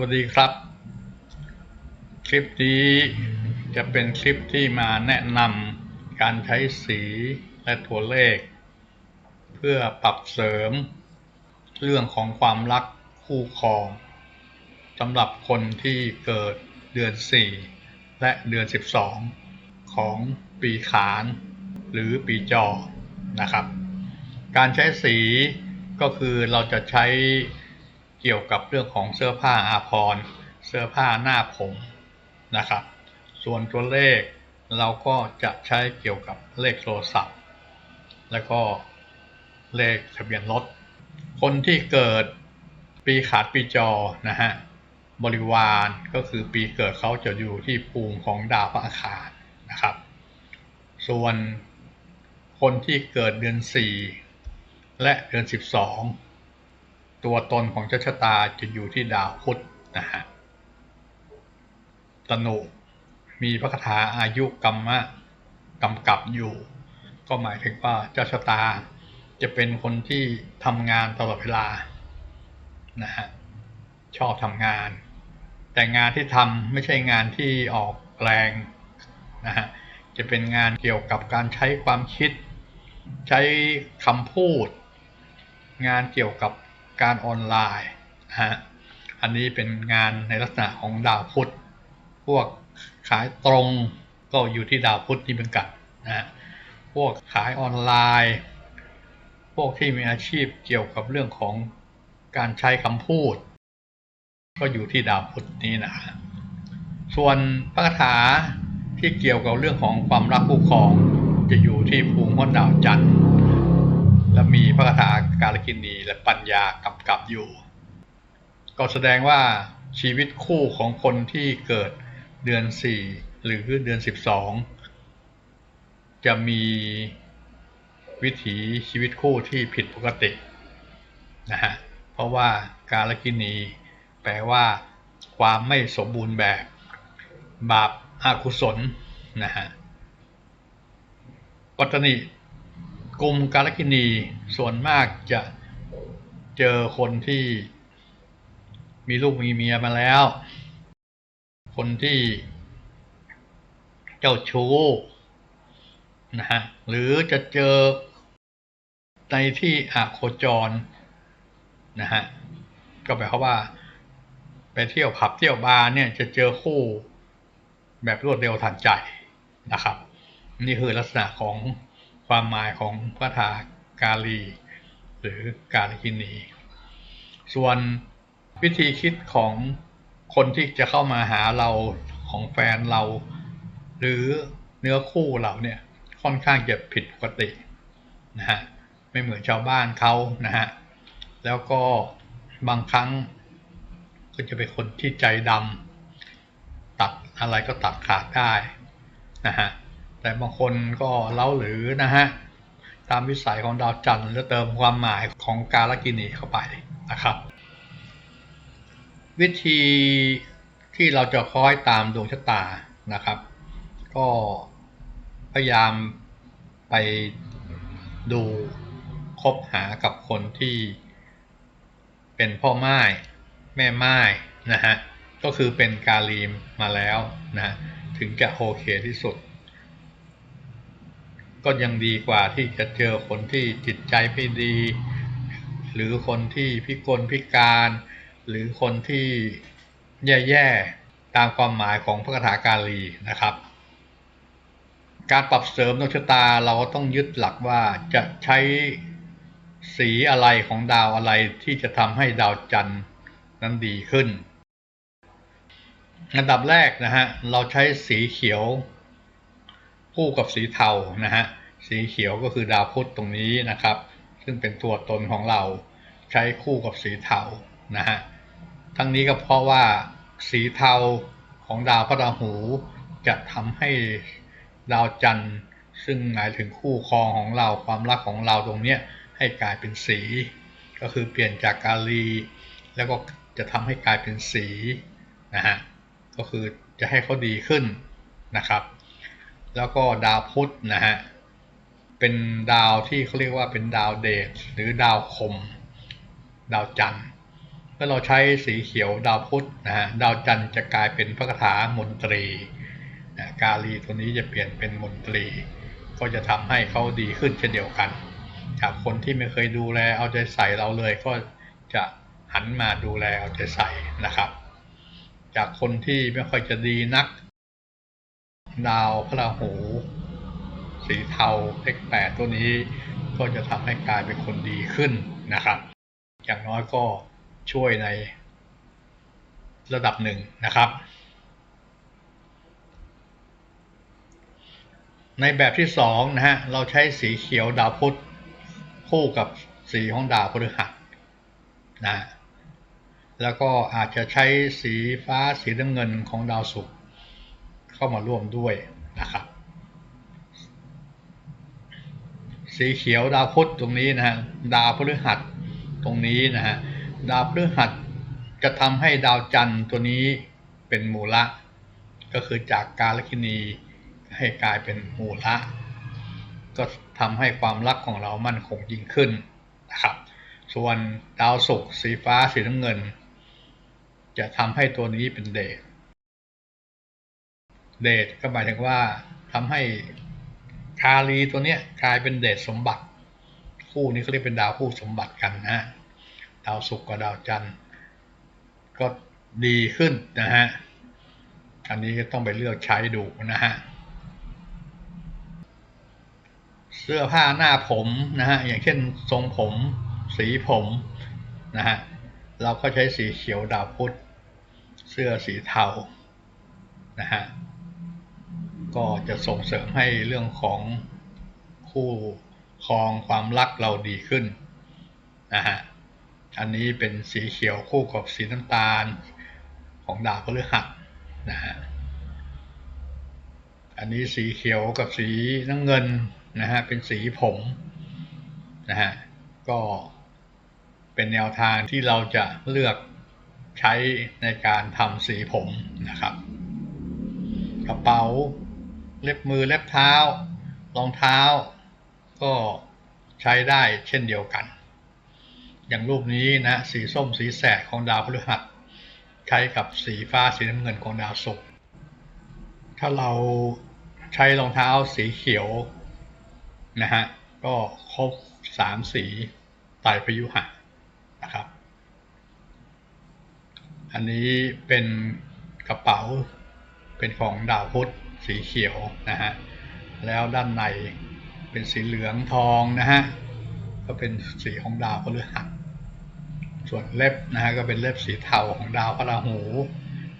วัสดีครับ คลิปนี้จะเป็นคลิปที่มาแนะนำการใช้สีและตัวเลข เพื่อปรับเสริม เรื่องของความรักคู่ครองสำหรับคนที่เกิดเดือน 4 และเดือน 12 ของปีขานหรือปีจอนะครับ การใช้สีก็คือเราจะใช้ เกี่ยวกับเรื่องของเสื้อผ้าอาภรณ์เสื้อผ้าหน้าผมนะครับ ส่วนตัวเลขเราก็จะใช้เกี่ยวกับเลขโทรศัพท์ แล้วก็เลขทะเบียนรถ คนที่เกิดปีขาดปีจอนะฮะบริวารก็คือปีเกิดเขาจะอยู่ที่ภูมิของดาวพระอาคารนะครับ ส่วนคนที่เกิดเดือน 4 และเดือน 12 ตัวตนของเจ้าชะตาจะอยู่ที่ดาวพุธนะฮะตนุมีพระคาถาอายุกรรมะกำกับอยู่ ก็หมายถึงว่าเจ้าชะตาจะเป็นคนที่ทำงานตลอดเวลานะฮะชอบทำงาน แต่งานที่ทำไม่ใช่งานที่ออกแรงนะฮะจะเป็นงานเกี่ยวกับการใช้ความคิด ใช้คำพูด งานเกี่ยวกับ การออนไลน์นะฮะอันนี้เป็นงานในลักษณะของดาวพุธพวกขายตรงก็อยู่ที่ดาวพุธนี่เหมือนกันนะฮะพวกขายออนไลน์ พวกที่มีอาชีพเกี่ยวกับเรื่องของการใช้คำพูด ก็อยู่ที่ดาวพุธนี้นะส่วนพระคาถาที่เกี่ยวกับเรื่องของความรักคู่ครองจะอยู่ที่ภูมิของดาวจันทร์ และมีพระคาถาการกินีและปัญญากำกับอยู่ ก็แสดงว่าชีวิตคู่ของคนที่เกิดเดือน4หรือเดือน12จะมีวิถีชีวิตคู่ที่ผิดปกตินะฮะเพราะว่าการกินีแปลว่าความไม่สมบูรณ์แบบ บาปอากุศลนะฮะปัตตนิ กลุ่มกาลกินีส่วนมากจะเจอคนที่มีลูกมีเมียมาแล้ว คนที่เจ้าชู้นะฮะหรือจะเจอในที่อาโคจรนะฮะก็แปลว่า ไปเที่ยวผับเที่ยวบาร์เนี่ยจะเจอคู่แบบรวดเร็วทันใจนะครับ นี่คือลักษณะของ ความหมายของพระธากาลี หรือกาลกินี ส่วนวิธีคิดของคนที่จะเข้ามาหาเราของแฟนเรา หรือเนื้อคู่เราเนี่ยค่อนข้างจะผิดปกตินะฮะไม่เหมือนชาวบ้านเขานะฮะแล้วก็บางครั้งก็จะเป็นคนที่ใจดำตัดอะไรก็ตัดขาดได้นะฮะ แต่บางคนก็เล้าหรือนะฮะ ตามวิสัยของดาวจันทร์แล้วเติมความหมายของกาลกินีเข้าไปนะครับ วิธีที่เราจะคอยตามดวงชะตานะครับ ก็พยายามไปดูคบหากับคนที่เป็นพ่อไม้แม่ไม้นะฮะก็คือเป็นกาลีมมาแล้วนะถึงจะโอเคที่สุด ก็ยังดีกว่าที่จะเจอคนที่จิตใจไม่ดี หรือคนที่พิกลพิการ หรือคนที่แย่ๆตามความหมายของพระคาถากาลีนะครับ การปรับเสริมดวงชะตาเราก็ต้องยึดหลักว่าจะใช้สีอะไรของดาวอะไรที่จะทำให้ดาวจันทร์นั้นดีขึ้น อันดับแรกนะฮะเราใช้สีเขียว คู่กับสีเทานะฮะสีเขียวก็คือดาวพุธตรงนี้นะครับ ซึ่งเป็นตัวตนของเราใช้คู่กับสีเทานะฮะทั้งนี้ก็เพราะว่าสีเทาของดาวพระราหูจะทำให้ดาวจันทร์ ซึ่งหมายถึงคู่ครองของเราความรักของเราตรงเนี้ยให้กลายเป็นสี ก็คือเปลี่ยนจากกาลี แล้วก็จะทำให้กลายเป็นสีนะฮะก็คือจะให้เขาดีขึ้นนะครับ แล้วก็ดาวพุธนะฮะ เป็นดาวที่เขาเรียกว่าเป็นดาวเดชหรือดาวคม ดาวจันทร์เมื่อเราใช้สีเขียวดาวพุธนะฮะ ดาวจันทร์จะกลายเป็นพระคาถามนตรีนะกาลีตัวนี้จะเปลี่ยนเป็นมนตรี ก็จะทำให้เขาดีขึ้นเช่นเดียวกัน จากคนที่ไม่เคยดูแลเอาใจใส่เราเลยก็จะหันมาดูแลเอาใจใส่นะครับ จากคนที่ไม่ค่อยจะดีนัก ดาวพระราหู สีเทาเลขแปดตัวนี้ ก็จะทำให้กลายเป็นคนดีขึ้นนะครับ อย่างน้อยก็ช่วยในระดับหนึ่งนะครับ ในแบบที่สองนะฮะ เราใช้สีเขียวดาวพุธคู่กับสีของดาวพฤหัสนะแล้วก็อาจจะใช้สีฟ้าสีน้ำเงินของดาวศุกร์ เข้ามาร่วมด้วยนะครับสีเขียวดาวพุธตรงนี้นะฮะดาวพฤหัสตรงนี้นะฮะดาวพฤหัสจะทำให้ดาวจันทร์ตัวนี้เป็นมูละ ก็คือจากกาลคินีให้กลายเป็นมูละ ก็ทำให้ความรักของเรามั่นคงยิ่งขึ้นนะครับ ส่วนดาวศุกร์สีฟ้าสีน้ำเงิน จะทำให้ตัวนี้เป็นเดช เดชก็หมายถึงว่าทำให้คาลีตัวเนี้ยกลายเป็นเดชสมบัติ คู่นี้เขาเรียกเป็นดาวคู่สมบัติกันนะฮะดาวศุกร์กับดาวจันทร์ก็ดีขึ้นนะฮะอันนี้ก็ต้องไปเลือกใช้ดูนะฮะเสื้อผ้าหน้าผมนะฮะอย่างเช่นทรงผมสีผมนะฮะเราก็ใช้สีเขียวดาวพุธเสื้อสีเทานะฮะ ก็จะส่งเสริมให้เรื่องของคู่ครองความรักเราดีขึ้นนะฮะอันนี้เป็นสีเขียวคู่กับสีน้ำตาลของดาวพฤหัสนะฮะอันนี้สีเขียวกับสีน้ำเงินนะฮะเป็นสีผมนะฮะก็เป็นแนวทางที่เราจะเลือกใช้ในการทำสีผมนะครับ กระเป๋า เล็บมือเล็บเท้ารองเท้า ก็ใช้ได้เช่นเดียวกัน อย่างรูปนี้นะสีส้มสีแสดของดาวพฤหัสใช้กับสีฟ้าสีน้ำเงินของดาวศุกร์ถ้าเราใช้รองเท้าสีเขียวนะฮะก็ครบสามสีไตรพยุหะนะครับ อันนี้เป็นกระเป๋าเป็นของดาวพุธ สีเขียวนะฮะแล้วด้านในเป็นสีเหลืองทองนะฮะก็เป็นสีของดาวพฤหัสส่วนเล็บนะฮะก็เป็นเล็บสีเทาของดาวพระราหู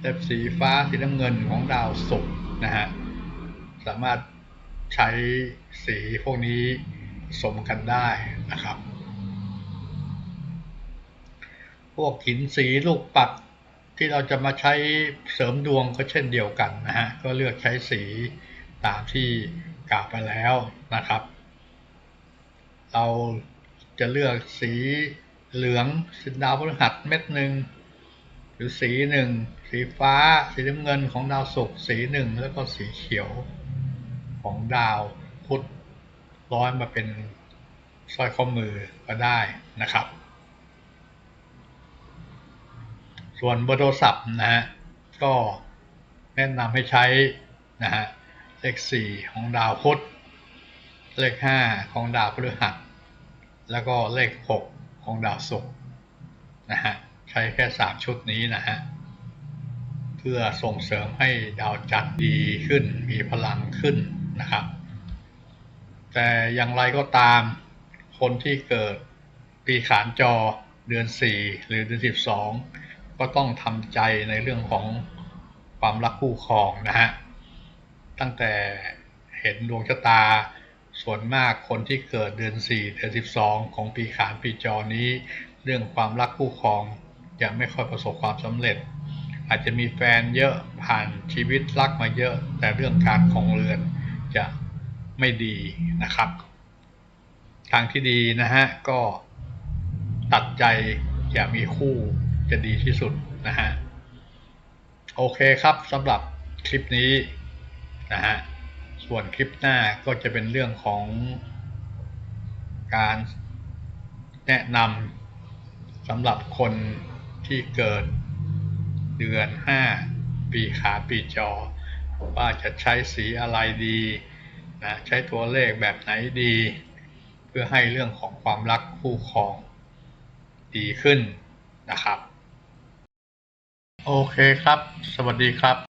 เล็บสีฟ้าสีน้ำเงินของดาวศุกร์นะฮะสามารถใช้สีพวกนี้สมกันได้นะครับ พวกหินสีลูกปัด ที่เราจะมาใช้เสริมดวงก็เช่นเดียวกันนะฮะก็เลือกใช้สีตามที่กล่าวไปแล้วนะครับ เราจะเลือกสีเหลืองสีดาวพฤหัสเม็ดหนึ่งหรือสีหนึ่งสีฟ้า สีน้ำเงินของดาวศุกร์สีหนึ่งแล้วก็สีเขียวของดาวพุธร้อยมาเป็นสร้อยข้อมือก็ได้นะครับ ส่วนเบอร์โทรศัพท์นะฮะก็แนะนำให้ใช้นะฮะเลข4ของดาวพุธเลข5ของดาวพฤหัส แล้วก็เลข6ของดาวศุกร์นะฮะใช้แค่3ชุดนี้นะฮะเพื่อส่งเสริมให้ดาวจันทร์ดีขึ้นมีพลังขึ้นนะครับ แต่อย่างไรก็ตามคนที่เกิดปีขานจอเดือน 4 หรือเดือน 12 ก็ต้องทำใจในเรื่องของความรักคู่ครองนะฮะ ตั้งแต่เห็นดวงชะตาส่วนมากคนที่เกิดเดือน 4 เดือน 12 ของปีขานปีจอนี้ เรื่องความรักคู่ครองจะไม่ค่อยประสบความสำเร็จ อาจจะมีแฟนเยอะผ่านชีวิตรักมาเยอะ แต่เรื่องการของเรือนจะไม่ดีนะครับ ทางที่ดีนะฮะก็ตัดใจอย่ามีคู่ จะดีที่สุดนะฮะโอเคครับสำหรับคลิปนี้นะฮะส่วนคลิปหน้าก็จะเป็นเรื่องของการแนะนำสำหรับคนที่เกิดเดือน 5 ปีขาปีจอ ว่าจะใช้สีอะไรดีนะใช้ตัวเลขแบบไหนดี เพื่อให้เรื่องของความรักคู่ครองดีขึ้นนะครับ โอเคครับ สวัสดีครับ